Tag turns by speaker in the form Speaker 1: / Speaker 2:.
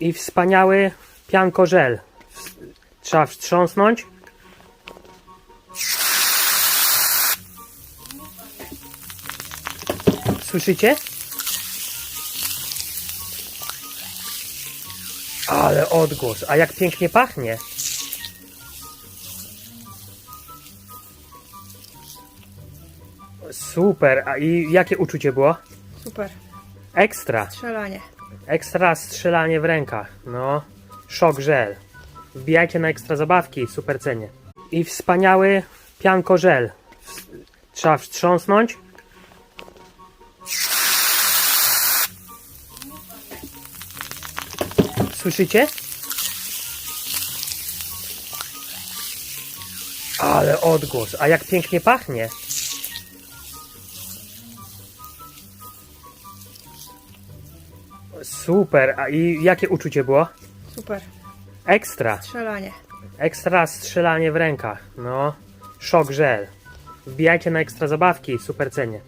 Speaker 1: i wspaniały pianko żel. Trzeba wstrząsnąć. Słyszycie? Ale odgłos, a jak pięknie pachnie. Super, a i jakie uczucie było?
Speaker 2: Super.
Speaker 1: Ekstra.
Speaker 2: Strzelanie.
Speaker 1: Ekstra strzelanie w rękach. No, szok żel. Wbijajcie na ekstra zabawki, super cenie. I wspaniały pianko żel. W- Trzeba wstrząsnąć. Słyszycie? Ale odgłos, a jak pięknie pachnie. Super, a i jakie uczucie było?
Speaker 2: Super.
Speaker 1: Ekstra.
Speaker 2: Strzelanie.
Speaker 1: Ekstra strzelanie w rękach. No, szok żel. Wbijajcie na ekstra zabawki, super cenie.